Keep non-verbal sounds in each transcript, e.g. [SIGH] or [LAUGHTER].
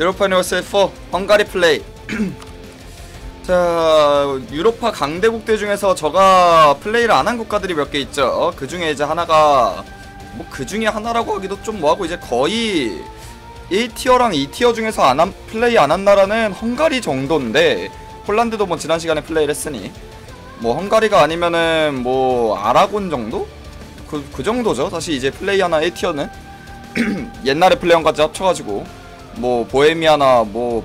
유로파 뉴스 4 헝가리 플레이. [CLEARS THROAT] 자 유로파 강대국들 중에서 저가 플레이를 안 한 국가들이 몇 개 있죠. 그 중에 이제 하나가 뭐 그 중에 하나라고 하기도 좀 뭐하고 이제 거의 1티어랑 2티어 중에서 안 한, 플레이 안 한 나라는 헝가리 정도인데 폴란드도 뭐 지난 시간에 플레이를 했으니 뭐 헝가리가 아니면은 뭐 아라곤 정도? 그, 그 정도죠. 사실 이제 플레이 하나 1티어는. [CLEARS THROAT] 옛날에 플레이언까지 합쳐가지고 뭐 보헤미아나 뭐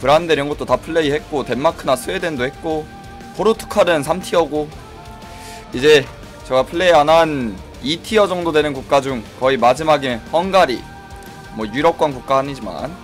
브란데 이런 것도 다 플레이했고 덴마크나 스웨덴도 했고 포르투갈은 3티어고 이제 제가 플레이 안 한 2티어 정도 되는 국가 중 거의 마지막에 헝가리 뭐 유럽권 국가 아니지만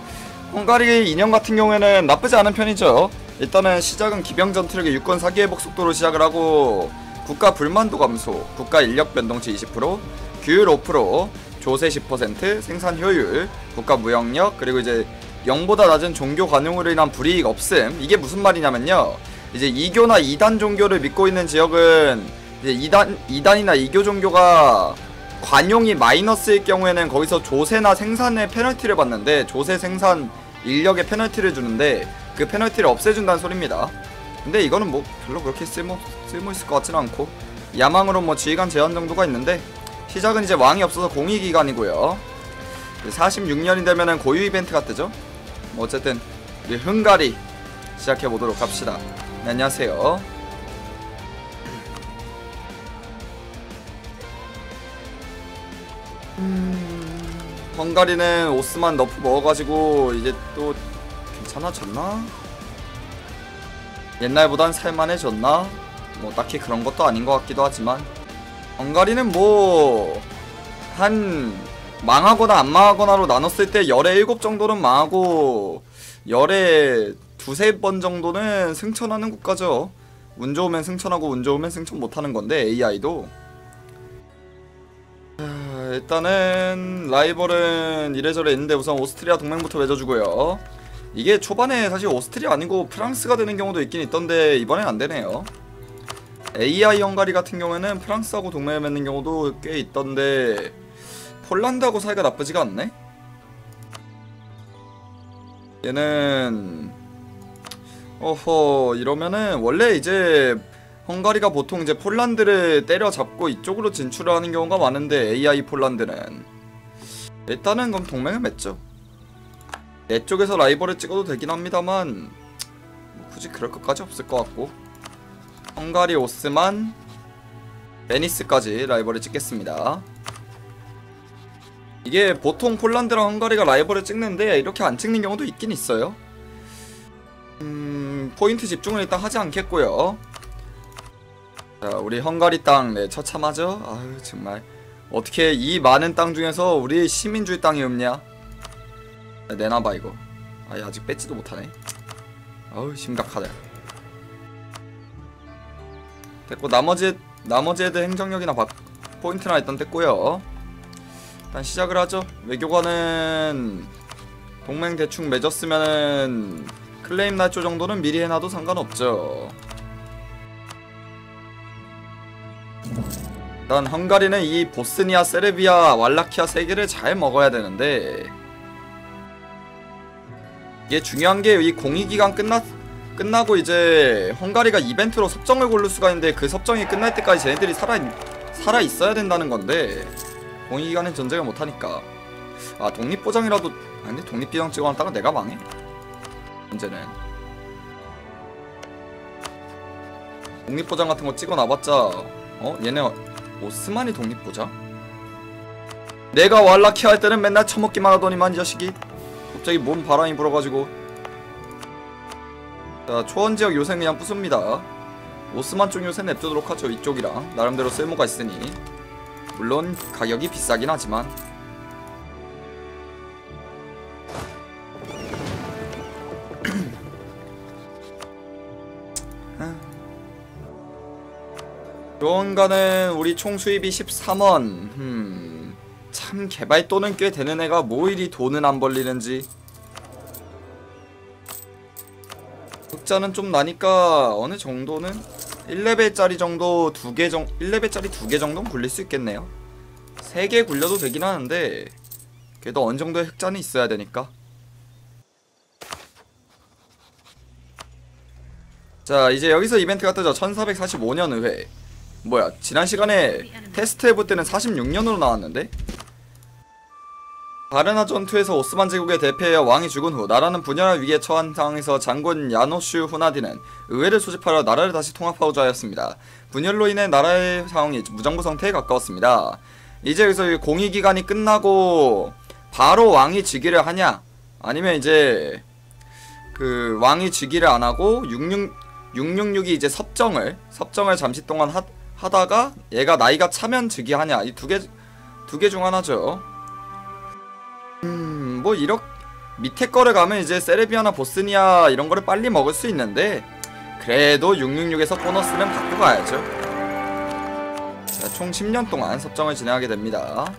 헝가리 인형 같은 경우에는 나쁘지 않은 편이죠. 일단은 시작은 기병전 트럭의 유권 사기 회복 속도로 시작을 하고 국가 불만도 감소 국가 인력 변동치 20% 규율 5% 조세 10% 생산 효율 국가 무역력 그리고 이제 0보다 낮은 종교 관용으로 인한 불이익 없음 이게 무슨 말이냐면요 이제 이교나 이단 종교를 믿고 있는 지역은 이제 이단 이단이나 이교 종교가 관용이 마이너스일 경우에는 거기서 조세나 생산의 페널티를 받는데 조세 생산 인력의 페널티를 주는데 그 페널티를 없애준다는 소리입니다. 근데 이거는 뭐 별로 그렇게 쓸모 쓸모 있을 것 같지는 않고 야망으로 뭐 지휘관 제한 정도가 있는데 시작은 이제 왕이 없어서 공의 기간이고요. 46년이 되면은 고유 이벤트가 뜨죠. 뭐 어쨌든 흥가리 시작해 보도록 합시다. 네, 안녕하세요. 헝가리는 오스만 너프 먹어가지고 이제 또 괜찮아졌나? 옛날보단 살만해졌나? 뭐 딱히 그런 것도 아닌 것 같기도 하지만 헝가리는 뭐 한 망하거나 안 망하거나로 나눴을 때 열에 일곱 정도는 망하고 열에 두세 번 정도는 승천하는 국가죠. 운 좋으면 승천하고 운 좋으면 승천 못하는 건데 AI도. 일단은 라이벌은 이래저래 있는데 우선 오스트리아 동맹부터 맺어주고요. 이게 초반에 사실 오스트리아 아니고 프랑스가 되는 경우도 있긴 있던데 이번엔 안되네요 AI 헝가리 같은 경우에는 프랑스하고 동맹을 맺는 경우도 꽤 있던데 폴란드하고 사이가 나쁘지가 않네. 얘는 어허 이러면은 원래 이제 헝가리가 보통 이제 폴란드를 때려잡고 이쪽으로 진출하는 경우가 많은데 AI 폴란드는. 일단은 그럼 동맹을 맺죠. 내 쪽에서 라이벌을 찍어도 되긴 합니다만 뭐 굳이 그럴 것까지 없을 것 같고 헝가리 오스만 베니스까지 라이벌을 찍겠습니다. 이게 보통 폴란드랑 헝가리가 라이벌을 찍는데 이렇게 안 찍는 경우도 있긴 있어요. 음 포인트 집중을 일단 하지 않겠고요. 자 우리 헝가리 땅 네, 처참하죠? 아유 정말. 어떻게 이 많은 땅 중에서 우리 시민주의 땅이 없냐? 야, 내놔봐 이거. 아예 아직 뺏지도 못하네. 아우 심각하다 됐고 나머지 나머지 애들 행정력이나 바, 포인트나 일단 됐고요. 일단 시작을 하죠. 외교관은 동맹 대충 맺었으면은 클레임 날조 정도는 미리 해놔도 상관없죠. 일단 헝가리는 이 보스니아, 세르비아, 왈라키아 세 개를 잘 먹어야 되는데 이게 중요한 게 이 공익기간 끝났 끝나고 이제 헝가리가 이벤트로 섭정을 고를 수가 있는데 그 섭정이 끝날 때까지 쟤네들이 살아 살아 있어야 된다는 건데 공익기간은 전쟁을 못 하니까. 아 독립보장이라도 아 근데 독립비장 찍어놨다가 내가 망해? 문제는. 독립보장 같은 거 찍어놔봤자 어 얘네 오스만이 독립보자? 내가 왈라키 할 때는 맨날 처먹기만 하더니만 이 자식이. 갑자기 몸 바람이 불어가지고 자 초원지역 요새 그냥 부숩니다. 오스만 쪽 요새 냅두도록 하죠 이쪽이랑. 나름대로 쓸모가 있으니. 물론 가격이 비싸긴 하지만. [CLEARS THROAT] 요원가는 우리 총 수입이 13원. 음, 참 개발도는 꽤 되는 애가 뭐 이리 돈은 안 벌리는지 적자는 좀 나니까 어느 정도는 1레벨짜리 정도 두 개 정도 1레벨짜리 두 개 정도는 굴릴 수 있겠네요. 3개 굴려도 되긴 하는데 그래도 어느 정도의 흑자는 있어야 되니까. 자 이제 여기서 이벤트가 뜨죠. 1445년 의회. 뭐야 지난 시간에 테스트해볼 때는 46년으로 나왔는데? 바르나 전투에서 오스만 제국의 대패여 왕이 죽은 후 나라는 분열한 위기에 처한 상황에서 장군 야노슈 후나디는 의회를 소집하려 나라를 다시 통합하고자 하였습니다. 분열로 인해 나라의 상황이 무정부 상태에 가까웠습니다. 이제 여기서 이 공의 기간이 끝나고 바로 왕이 즉위를 하냐 아니면 이제 그 왕이 즉위를 안 하고 66 666이 이제 섭정을 섭정을 잠시 동안 하, 하다가 얘가 나이가 차면 즉위하냐 이 두 개 두 개 중 하나죠. 음, 뭐 이렇게 밑에 거를 가면 이제 세르비아나 보스니아 이런 거를 빨리 먹을 수 있는데 그래도 666에서 보너스는 받고 가야죠. 자, 총 10년 동안 섭정을 진행하게 됩니다.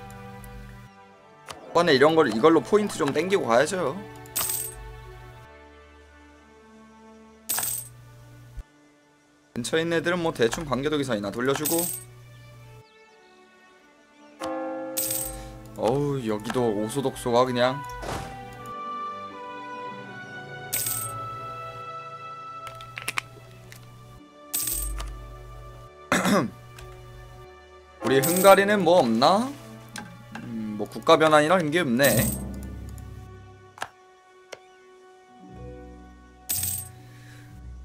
이번에 이런 걸 이걸로 포인트 좀 땡기고 가야죠. 근처에 있는 애들은 뭐 대충 반겨두기선이나 돌려주고 어우 여기도 오소독소가 그냥 [CLEARS THROAT] 우리 흥가리는 뭐 없나? 음, 뭐 국가 변환이라는 게 없네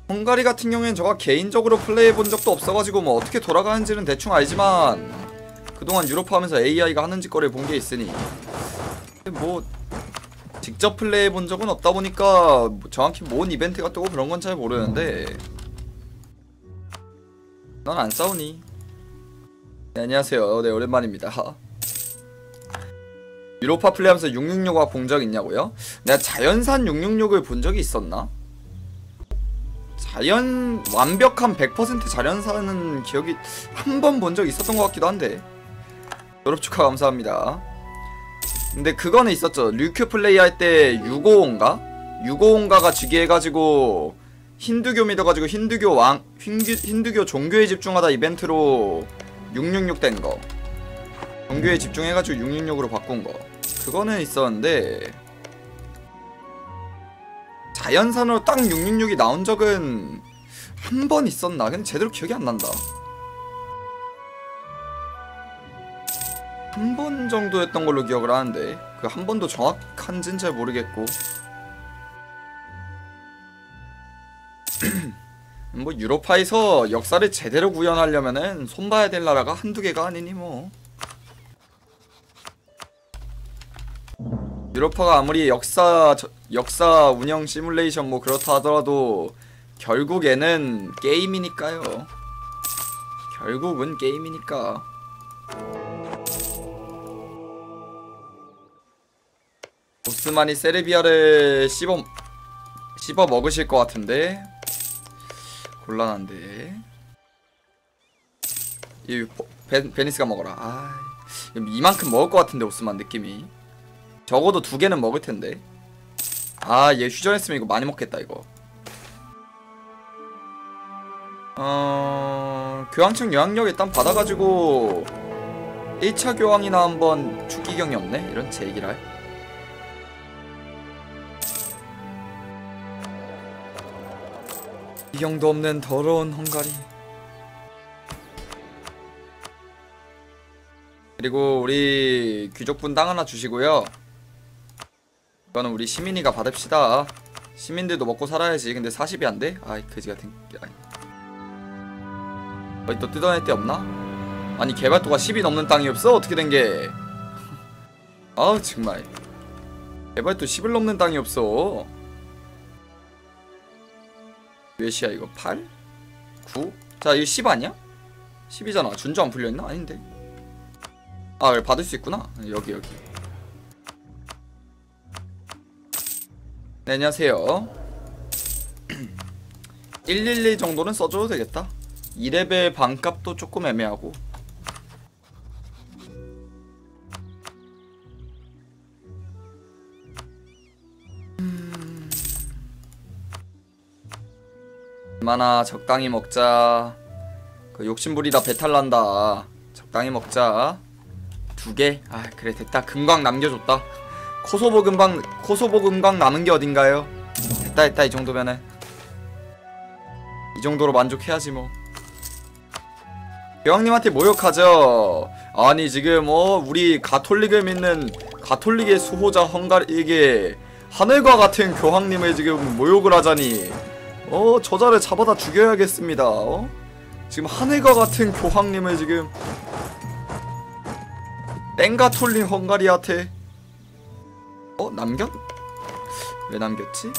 헝가리 같은 경우엔 저가 개인적으로 플레이해 본 적도 없어가지고 뭐 어떻게 돌아가는지는 대충 알지만 그동안 유로파 하면서 AI가 하는 짓거리를 본 게 있으니 뭐 직접 플레이해 본 적은 없다 보니까 뭐 정확히 뭔 이벤트가 뜨고 그런 건 잘 모르는데 넌 안 싸우니? 네, 안녕하세요 네 오랜만입니다 [LAUGHS] 유로파 플레이하면서 666과 본적 있냐고요? 내가 자연산 666을 본 적이 있었나? 자연 완벽한 100% 자연산은 기억이 한 번 본 적 있었던 것 같기도 한데 졸업 축하 감사합니다. 근데 그거는 있었죠. 류큐 플레이 할때 655인가? 655인가가 즉위해가지고 힌두교 믿어가지고 힌두교 왕 힌두, 힌두교 종교에 집중하다 이벤트로 666 된 거. 종교에 집중해가지고 666으로 바꾼 거. 그거는 있었는데 자연산으로 딱 666이 나온 적은 한 번 있었나? 근데 제대로 기억이 안 난다. 한 번 정도였던 걸로 기억을 하는데 그 한 번도 정확한지는 잘 모르겠고 [CLEARS THROAT] 뭐 유로파에서 역사를 제대로 구현하려면은 손봐야 될 나라가 한두 개가 아니니 뭐 유로파가 아무리 역사 저, 역사 운영 시뮬레이션 뭐 그렇다 하더라도 결국에는 게임이니까요. 결국은 게임이니까. 오스만이 세르비아를 씹어 씹어 먹으실 것 같은데 곤란한데. 이 베, 베니스가 먹어라. 아, 이만큼 먹을 것 같은데 오스만 느낌이. 적어도 두 개는 먹을 텐데. 아, 얘 휴전했으면 이거 많이 먹겠다, 이거. 어, 교황청 요양력 일단 받아가지고 1차 교황이나 한번 추기경이 없네? 이런 제 얘기를 이경도 없는 더러운 헝가리. 그리고 우리 귀족분 땅 하나 주시고요. 이거는 우리 시민이가 받읍시다. 시민들도 먹고 살아야지. 근데 40이 안 돼? 아이 그지 같은 게 아니. 어디 또 뜯어낼 데 없나? 아니 개발도가 10이 넘는 땅이 없어? 어떻게 된 게? [LAUGHS] 아우 정말. 개발도 10을 넘는 땅이 없어. 몇이야 이거? 8? 9? 자 이거 10 아니야? 10이잖아. 준조 안 풀려있나? 아닌데. 아 그래 받을 수 있구나. 여기 여기. 네, 안녕하세요. [CLEARS THROAT] 112 정도는 써줘도 되겠다. 2레벨 반값도 조금 애매하고. 얼마나 적당히 먹자. 그 욕심부리다 배탈 난다. 적당히 먹자. 두 개? 아 그래 됐다. 금광 남겨줬다. 코소보 금방 코소보 금광 남은 게 어딘가요? 됐다 됐다 이 정도면은 이 정도로 만족해야지 뭐 교황님한테 모욕하죠 아니 지금 어 우리 가톨릭을 믿는 가톨릭의 수호자 헝가리에게 하늘과 같은 교황님을 지금 모욕을 하자니 어 저자를 잡아다 죽여야겠습니다 어? 지금 하늘과 같은 교황님을 지금 땡가톨린 헝가리한테 어 남겼? 왜 남겼지?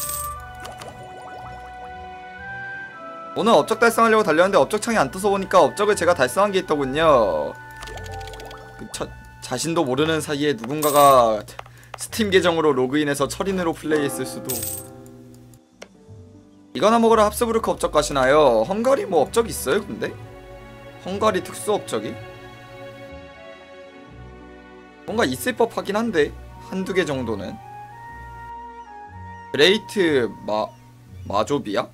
오늘 업적 달성하려고 달렸는데 업적창이 안 떠서 보니까 업적을 제가 달성한 게 있더군요. 그 차, 자신도 모르는 사이에 누군가가 스팀 계정으로 로그인해서 철인으로 플레이했을 수도. 이거나 먹으러 합스부르크 업적 가시나요? 헝가리 뭐 업적 있어요 근데? 헝가리 특수 업적이? 뭔가 있을 법하긴 한데 한두 개 정도는 그레이트 마 마조비야?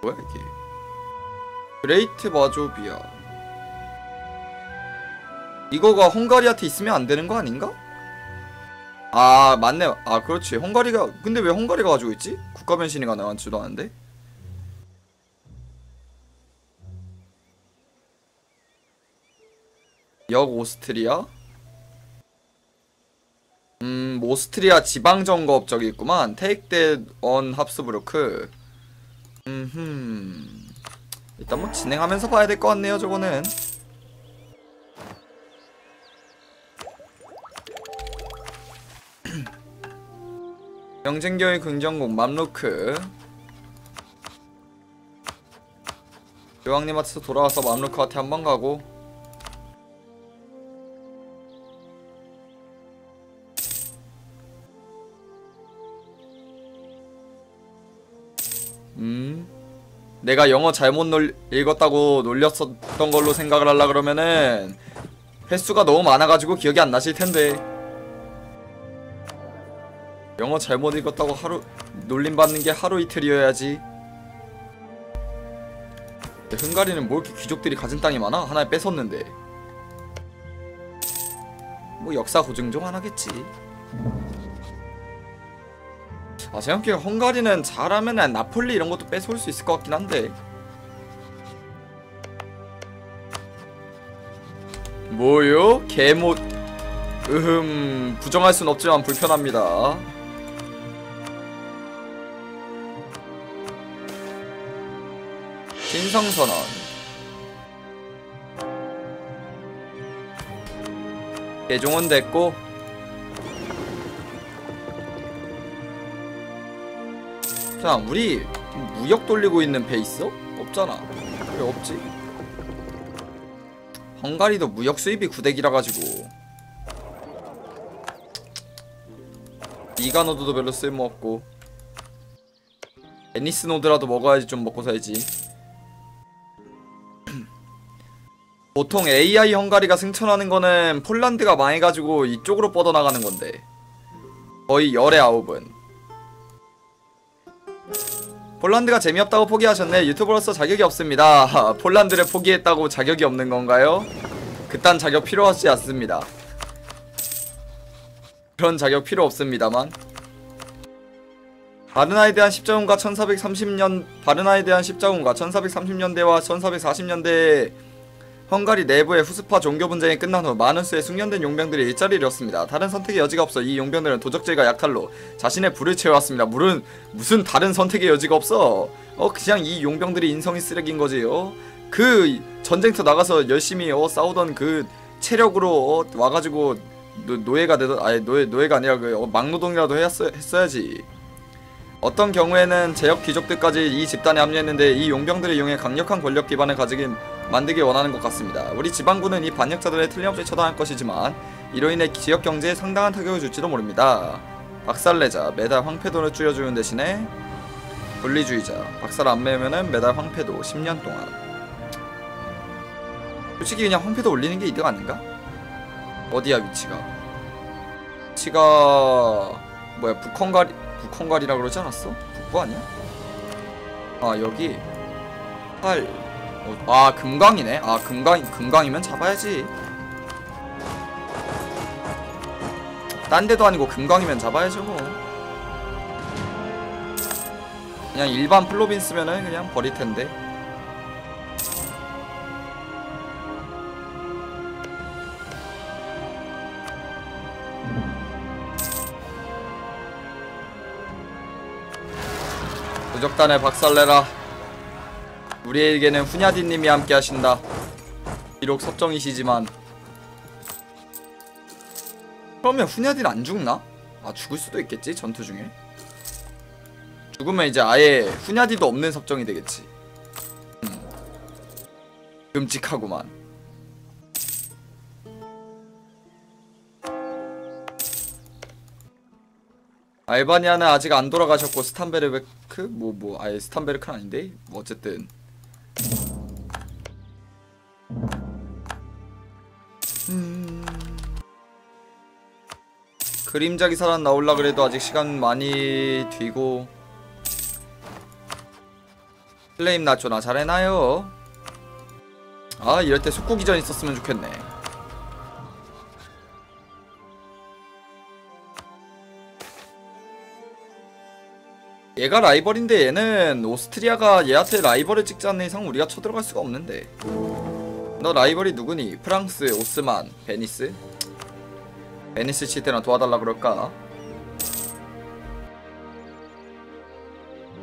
뭐야 이게 그레이트 마조비아 이거가 헝가리한테 있으면 안 되는 거 아닌가? 아 맞네. 아 그렇지. 헝가리가 근데 왜 헝가리가 가지고 있지? 국가 변신이 가능한지도 않은데? 역 오스트리아? 음 오스트리아 지방점거 업적이 있구만. 테이크 데언 합스부르크 음흠. 일단 뭐 진행하면서 봐야 될 것 같네요 저거는 경쟁교의 긍정국 맘루크. 교황님한테서 돌아와서 맘루크한테 한 번 가고. 음? 내가 영어 잘못 놀, 읽었다고 놀렸었던 걸로 생각을 하려 그러면은 횟수가 너무 많아가지고 기억이 안 나실 텐데 영어 잘못 읽었다고 하루 놀림 받는 게 하루 이틀이어야지. 흥가리는 뭐 이렇게 귀족들이 가진 땅이 많아? 하나 뺏었는데. 뭐 역사 고증 좀 하나겠지. 아 생각해요. 헝가리는 잘하면 나폴리 이런 것도 뺏어올 수 있을 것 같긴 한데. 뭐요? 개못 으흠 부정할 순 없지만 불편합니다 신성선언. 개종은 됐고 자 우리 무역 돌리고 있는 배 있어? 없잖아. 왜 없지? 헝가리도 무역 수입이 구대기라 가지고. 이가노드도 별로 쓸모없고. 애니스 노드라도 먹어야지 좀 먹고 살지 보통 AI 헝가리가 승천하는 거는 폴란드가 망해가지고 이쪽으로 뻗어나가는 건데. 거의 열의 아홉은. 폴란드가 재미없다고 포기하셨네. 유튜버로서 자격이 없습니다. [LAUGHS] 폴란드를 포기했다고 자격이 없는 건가요? 그딴 자격 필요하지 않습니다. 그런 자격 필요 없습니다만. 바르나에 대한 십자군과 1430년 바르나에 대한 십자군과 1430년대와 1440년대 헝가리 내부의 후스파 종교 분쟁이 끝난 후 많은 수의 숙련된 용병들이 일자리를 잃었습니다. 다른 선택의 여지가 없어 이 용병들은 도적질과 약탈로 자신의 불을 채워왔습니다. 물은 무슨 다른 선택의 여지가 없어. 어 그냥 이 용병들이 인성이 쓰레기인 거지. 어그 전쟁터 나가서 열심히 어 싸우던 그 체력으로 어, 와가지고 노, 노예가 되던 아니 노예 노예가 아니라 그 어, 막노동이라도 했어, 했어야지. 어떤 경우에는 제역 귀족들까지 이 집단에 합류했는데 이 용병들을 이용해 강력한 권력 기반을 가지긴 만들기 원하는 것 같습니다. 우리 지방군은 이 반역자들의 틀림없이 처단할 것이지만 이로 인해 지역 경제에 상당한 타격을 줄지도 모릅니다. 박살내자 매달 황폐도를 줄여주는 대신에 분리주의자 박살 안 매면은 매달 황폐도 10년 동안 솔직히 그냥 황폐도 올리는 게 이득 아닌가? 어디야 위치가 위치가 뭐야 북헝가리 북헝가리라 그러지 않았어? 북부 아니야? 아 여기 8 어, 아 금강이네. 아 금강 금강이면 잡아야지. 딴 데도 아니고 금강이면 잡아야죠 뭐. 그냥 일반 플로빈 쓰면은 그냥 버릴텐데. 무적단에 박살내라. 우리에게는 후냐디님이 함께 하신다. 비록 섭정이시지만. 그러면 후냐디는 안 죽나? 아 죽을 수도 있겠지 전투 중에? 죽으면 이제 아예 후냐디도 없는 섭정이 되겠지. 음. 끔찍하구만. 알바니아는 아직 안 돌아가셨고 스탄베르크? 뭐뭐 아예 스탄베르크는 아닌데? 뭐 어쨌든 음... 그림자 기사란 나올라 그래도 아직 시간 많이 뒤고. 플레임 나초나 잘해놔요. 아 이럴 때 속구기전 있었으면 좋겠네. 얘가 라이벌인데 얘는 오스트리아가 얘한테 라이벌을 찍지 않는 이상 우리가 쳐들어갈 수가 없는데 너 라이벌이 누구니? 프랑스, 오스만, 베니스? 베니스 칠 때나 도와달라 그럴까?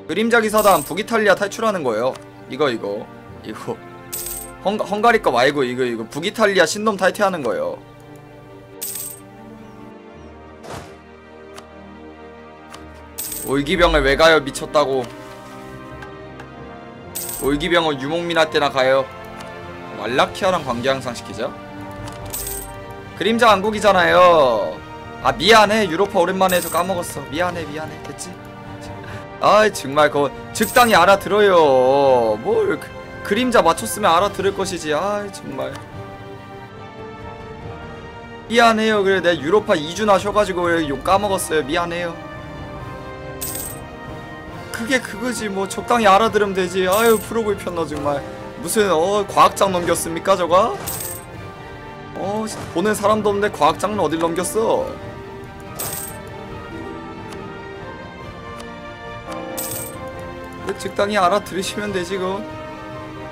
그림자 기 사단 북이탈리아 탈출하는 거예요 이거 이거 이거 헝, 헝가리 거 말고 이거 이거 북이탈리아 신놈 탈퇴하는 거예요 올기병을 왜 가요 미쳤다고 올기병은 유목민 할 때나 가요 왈라키아랑 관계 항상 시키죠? 그림자 왕국이잖아요. 아 미안해. 유로파 오랜만에 해서 까먹었어. 미안해 미안해. 됐지? 아이 정말 그거 적당히 알아들어요. 뭘 그, 그림자 맞췄으면 알아들을 것이지. 아이 정말. 미안해요. 그래 내가 유로파 2주나 쉬어가지고 욕 까먹었어요. 미안해요. 그게 그거지. 뭐 적당히 알아들으면 되지. 아유 프로볼 편너 정말 무슨 어 과학장 넘겼습니까 저가? 어 보는 사람도 없는데 과학장은 어딜 넘겼어 그 적당히 알아들으시면 되지 그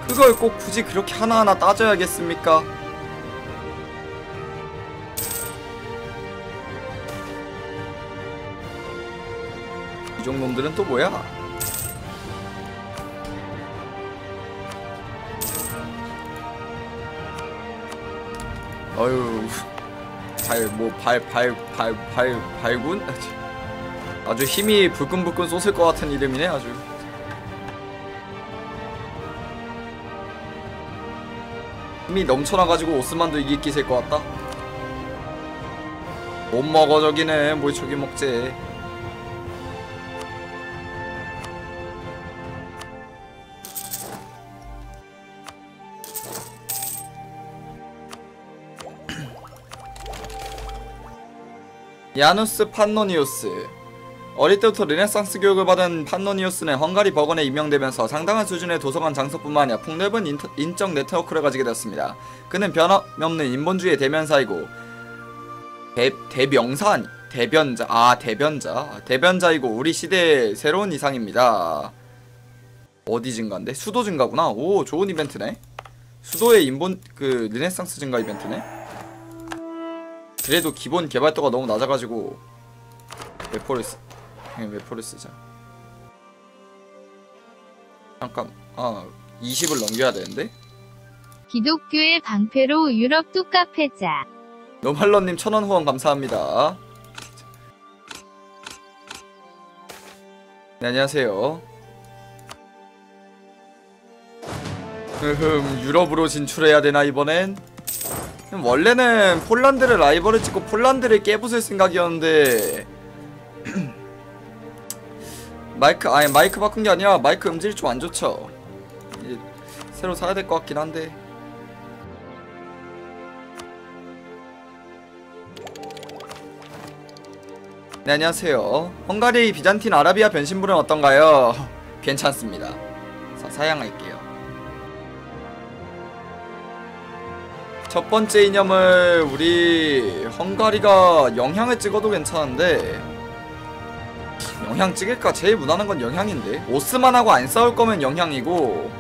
그걸 꼭 굳이 그렇게 하나하나 따져야겠습니까 이종 놈들은 또 뭐야? 어휴 발뭐발발발발 발군? 아주 힘이 불끈불끈 솟을 것 같은 이름이네 아주. 힘이 넘쳐나가지고 오스만도 이길 기세일 것 같다. 못 먹어 저기는 뭘 저기 먹지 야누스 판노니우스 어릴 때부터 르네상스 교육을 받은 판노니우스는 헝가리 버건에 임명되면서 상당한 수준의 도서관 장소뿐만 아니라 폭넓은 인터, 인적 네트워크를 가지게 되었습니다. 그는 변함없는 인본주의의 대면사이고 대, 대명사 아니 대변자 아 대변자 대변자이고 우리 시대의 새로운 이상입니다. 어디 증가인데? 수도 증가구나. 오 좋은 이벤트네. 수도의 인본 그 르네상스 증가 이벤트네. 그래도 기본 개발도가 너무 낮아가지고 웨포를 쓰 그냥 웨포를 쓰자 잠깐 아 20을 넘겨야 되는데? 기독교의 방패로 유럽 뚝카페자. 노말러님 천원 후원 감사합니다. 네 안녕하세요. 흠 유럽으로 진출해야 되나 이번엔 원래는 폴란드를 라이벌을 찍고 폴란드를 깨부술 생각이었는데 [CLEARS THROAT] 마이크 아니 마이크 바꾼 게 아니라 마이크 음질이 좀 안 좋죠. 새로 사야 될 것 같긴 한데. 네 안녕하세요. 헝가리 비잔틴 아라비아 변신물은 어떤가요? [LAUGHS] 괜찮습니다. 사, 사양할게요 첫 번째 이념을 우리 헝가리가 영향을 찍어도 괜찮은데 영향 찍을까? 제일 무난한 건 영향인데. 오스만하고 안 싸울 거면 영향이고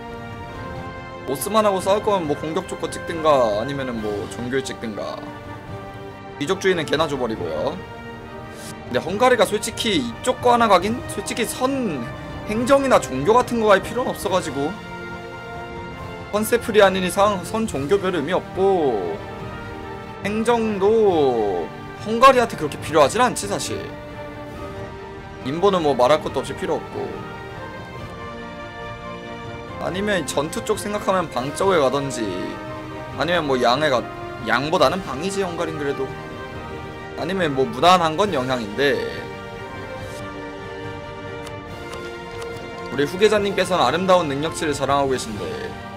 오스만하고 싸울 거면 뭐 공격 조건 찍든가 아니면은 뭐 종교를 찍든가. 귀족주의는 개나 줘버리고요. 근데 헝가리가 솔직히 이쪽 거 하나 가긴 솔직히 선 행정이나 종교 같은 거 할 필요는 없어가지고 컨셉풀이 아닌 이상 선 종교 별 의미 없고 행정도 헝가리한테 그렇게 필요하진 않지 사실. 인보는 뭐 말할 것도 없이 필요 없고. 아니면 전투 쪽 생각하면 방 쪽에 가던지 아니면 뭐 양에 가 양보다는 방이지 헝가린 그래도. 아니면 뭐 무난한 건 영향인데. 우리 후계자님께서는 아름다운 능력치를 자랑하고 계신데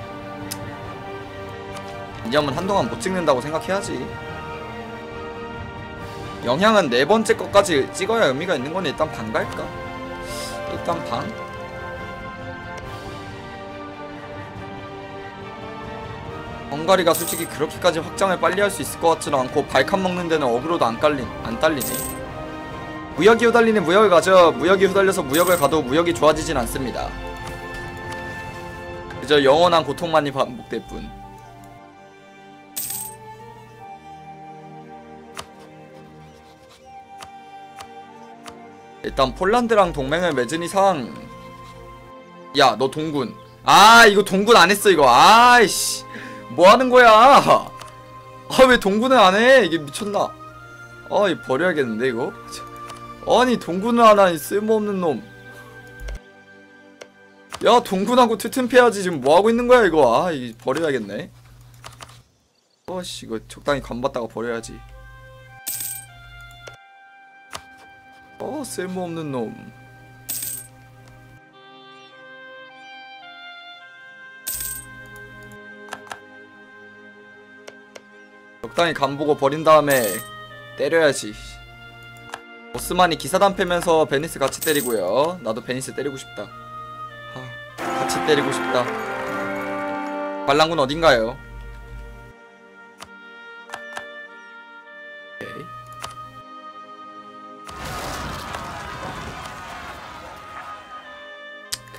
이 점은 한동안 못 찍는다고 생각해야지 영향은 네 번째 것까지 찍어야 의미가 있는 건 일단 방 갈까? 일단 방? 헝가리가 솔직히 그렇게까지 확장을 빨리 할수 있을 것 같지는 않고 발칸 먹는 데는 어그로도 안 깔린 안 딸리네. 무역이 후달리는 무역을 가져 무역이 후달려서 무역을 가도 무역이 좋아지진 않습니다. 그저 영원한 고통만이 반복될 뿐. 일단 폴란드랑 동맹을 맺은 이상. 야 너 동군. 아 이거 동군 안 했어 이거. 아이씨. 뭐 하는 거야? 아 왜 동군을 안 해? 이게 미쳤나? 아 이거 버려야겠는데 이거? 아니 동군을 안 하니 쓸모없는 놈. 야 동군하고 투튼패야지. 지금 뭐하고 있는 거야 이거? 아 이거 버려야겠네. 어씨 이거 적당히 간봤다가 버려야지 어 쓸모없는 놈. 적당히 간보고 버린 다음에 때려야지. 오스만이 기사단 패면서 베니스 같이 때리고요. 나도 베니스 때리고 싶다. 하, 같이 때리고 싶다. 반란군 어딘가요?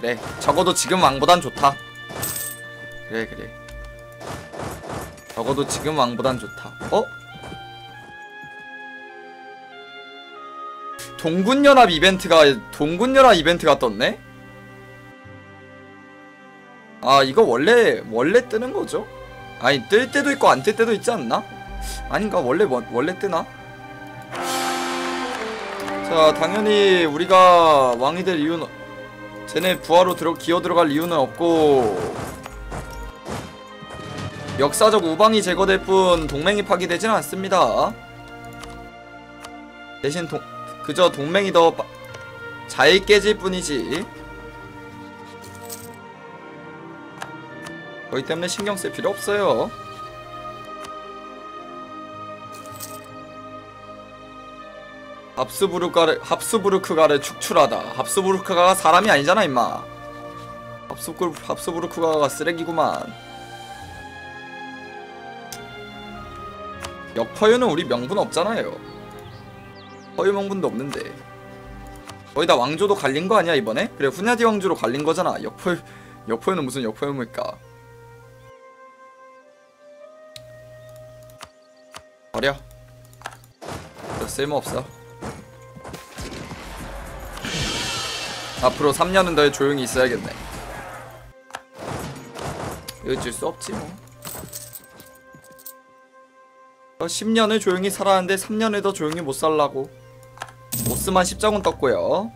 그래 적어도 지금 왕보단 좋다 그래 그래 적어도 지금 왕보단 좋다 어? 동군연합 이벤트가 동군연합 이벤트가 떴네? 아 이거 원래 원래 뜨는 거죠? 아니 뜰 때도 있고 안 뜰 때도 있지 않나? 아닌가 원래 뭐- 원래 뜨나? 자 당연히 우리가 왕이 될 이유는 쟤네 부하로 들어 기어 들어갈 이유는 없고 역사적 우방이 제거될 뿐 동맹이 파기되진 않습니다. 대신 동, 그저 동맹이 더 잘 깨질 뿐이지. 거기 때문에 신경 쓸 필요 없어요. 합스부르크가를 합스부르크가를 축출하다. 합스부르크가가 사람이 아니잖아, 임마. 합스부르 합스부르크가가 쓰레기구만. 역퍼유는 우리 명분 없잖아요. 퍼유 명분도 없는데. 거의 다 왕조도 갈린 거 아니야 이번에? 그래 후냐디 왕조로 갈린 거잖아. 역퍼유 역퍼유는 무슨 역퍼유입니까? 버려. 별 쓸모 없어. 앞으로 3년은 더 조용히 있어야겠네. 어쩔 수 없지 뭐. 10년을 조용히 살았는데 3년을 더 조용히 못 살라고 오스만 십자군 떴고요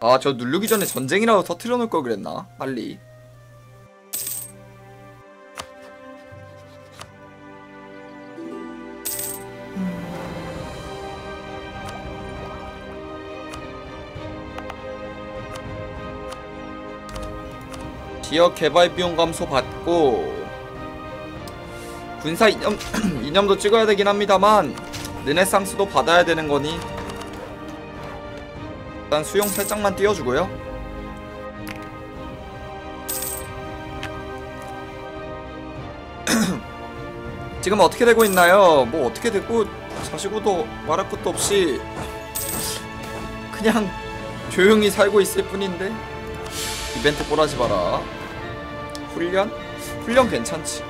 아 저 누르기 전에 전쟁이라도 터트려 놓을 걸 그랬나 빨리 지역 개발 비용 감소 받고 군사 이념 이념도 [CLEARS THROAT] 찍어야 되긴 합니다만 르네상스도 받아야 되는 거니 일단 수용 살짝만 띄워주고요. [CLEARS THROAT] 지금 어떻게 되고 있나요? 뭐 어떻게 되고 자시고도 말할 것도 없이 그냥 조용히 살고 있을 뿐인데 이벤트 꼬라지 마라. 훈련? 훈련 괜찮지.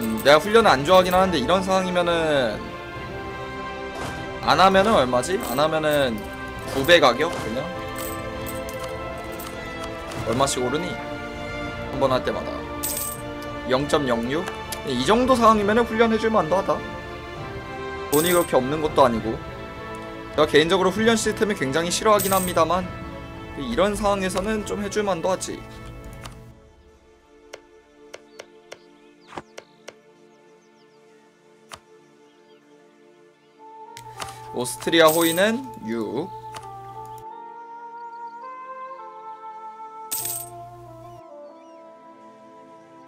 음, 내가 훈련을 안 좋아하긴 하는데 이런 상황이면은 안 하면은 얼마지? 안 하면은 9배 가격 그냥 얼마씩 오르니? 한 번 할 때마다 0.06? 이 정도 상황이면 훈련해줄 만도 하다 돈이 그렇게 없는 것도 아니고 제가 개인적으로 훈련 시스템을 굉장히 싫어하긴 합니다만 이런 상황에서는 좀 해줄 만도 하지 오스트리아 호이는 6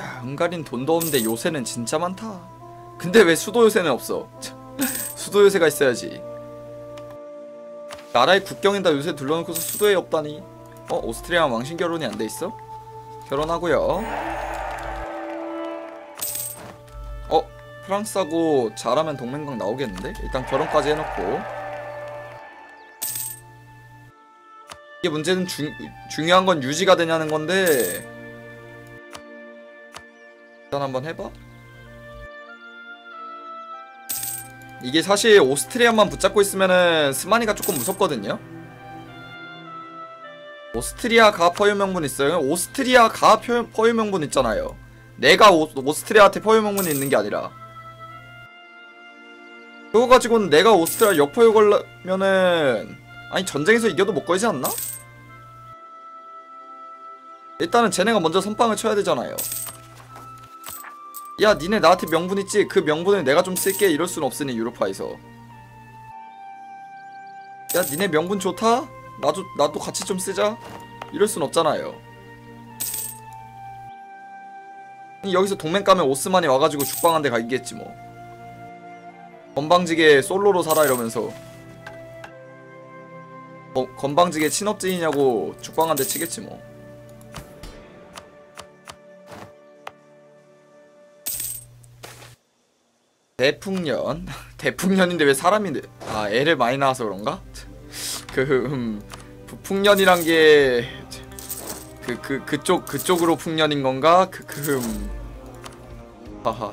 야, 헝가리는 돈도 없는데 요새는 진짜 많다 근데 왜 수도 요새는 없어 수도 요새가 있어야지 나라의 국경에다 요새 둘러놓고서 수도에 없다니 어? 오스트리아랑 왕신 결혼이 안 돼 있어? 결혼하고요 어? 프랑스하고 잘하면 동맹강 나오겠는데? 일단 결혼까지 해놓고. 이게 문제는 중, 중요한 건 유지가 되냐는 건데. 일단 한번 해봐. 이게 사실 오스트리아만 붙잡고 있으면은 스마니가 조금 무섭거든요. 오스트리아 가 포유명분 있어요. 오스트리아 가 표- 포유명분 있잖아요. 내가 오, 오스트리아한테 포유명분이 있는 게 아니라 그거 가지고는 내가 오스트리아 역포유 걸려면은 아니 전쟁에서 이겨도 못 걸지 않나? 일단은 쟤네가 먼저 선빵을 쳐야 되잖아요 야 니네 나한테 명분 있지? 그 명분을 내가 좀 쓸게 이럴 순 없으니 유로파에서 야 니네 명분 좋다? 나도 나도 같이 좀 쓰자 이럴 순 없잖아요 여기서 동맹 까면 오스만이 와가지고 죽방한 데 가겠지 뭐 건방지게 솔로로 살아 이러면서. 어, 건방지게 친업진이냐고 죽방한 데 치겠지 뭐. 대풍년? [LAUGHS] 대풍년인데 왜 사람인데? 아 애를 많이 낳아서 그런가? [LAUGHS] 그 음, 부풍년이란 게 그 그 그, 쪽 그쪽으로 풍년인 건가? 그그 하하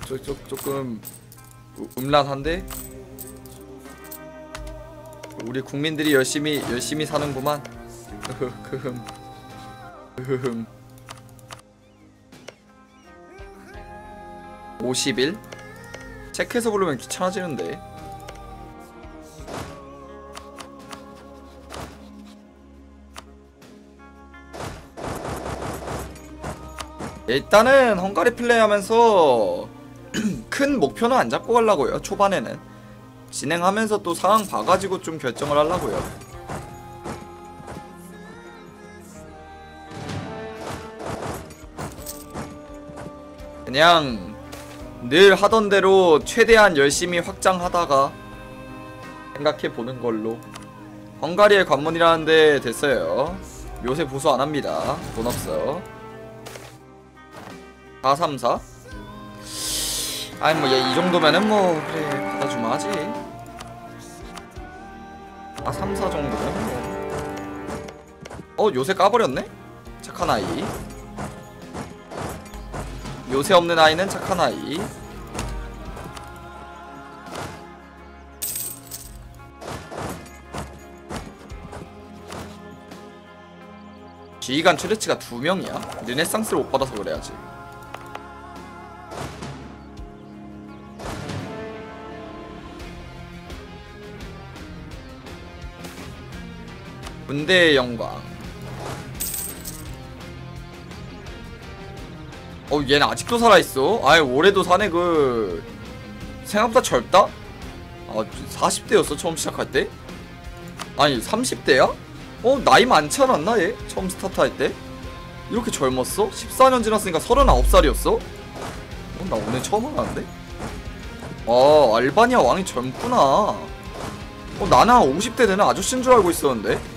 저, 저, 조금 우- 음란한데? 우리 국민들이 열심히 열심히 사는구만. 흐흠 흐흠 50일? 체크해서 부르면 귀찮아지는데. 일단은 헝가리 플레이하면서 큰 목표는 안 잡고 가려고요 초반에는. 진행하면서 또 상황 봐가지고 좀 결정을 하려고요. 그냥 늘 하던 대로 최대한 열심히 확장하다가 생각해 보는 걸로. 헝가리의 관문이라는데 됐어요. 요새 보수 안 합니다. 돈 없어. 434 아니 뭐이 정도면은 뭐 그래 받아주면 하지. 아 3, 4 정도면 뭐 어 요새 까버렸네? 착한 아이. 요새 없는 아이는 착한 아이. 지휘관 최대치가 두 명이야? 르네상스를 못 받아서 그래야지 군대의 영광 어 얘는 아직도 살아있어? 아예 올해도 사네 그 생각보다 젊다? 아 40대였어 처음 시작할 때? 아니 30대야? 어 나이 많지 않았나 얘? 처음 스타트 할 때? 이렇게 젊었어? 14년 지났으니까 39살이었어? 어, 나 오늘 처음 알았는데? 아 알바니아 왕이 젊구나 어 나는 한 50대 되는 아저씨인 줄 알고 있었는데